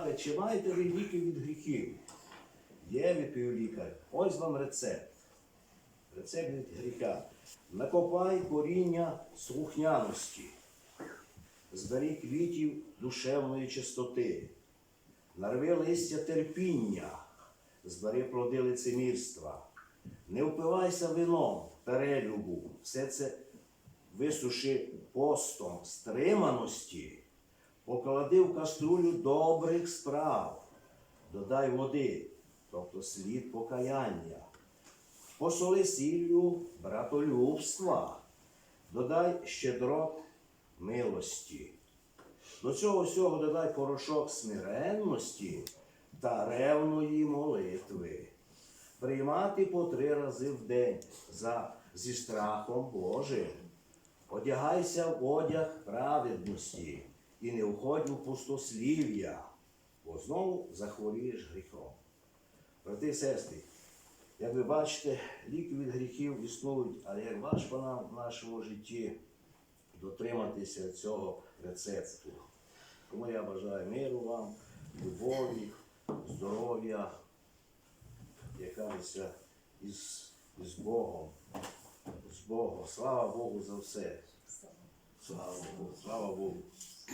питали, чи маєте ви ліки від гріхів? Є, відповів лікар. Ось вам рецепт. Рецепт від гріха. Накопай коріння слухняності, збери квітів душевної чистоти, нарви листя терпіння, збери плоди лицемірства, не впивайся вином, перелюбу, все це висуши постом стриманості, поклади в каструлю добрих справ, додай води, тобто слід покаяння, посоли сіллю братолюбства, додай щедрот милості. До цього всього додай порошок смиренності та ревної молитви. Приймати по три рази в день за, зі страхом Божим. Одягайся в одяг праведності і не входь у пустослів'я, бо знову захворієш гріхом. Брати і сестри, як ви бачите, ліки від гріхів існують, але як важко нам в нашому житті дотриматися цього рецепту. Тому я бажаю миру вам, любові, здоров'я, як кажеться, із, із Богом. З Богом. Слава Богу за все. Слава Богу, слава Богу.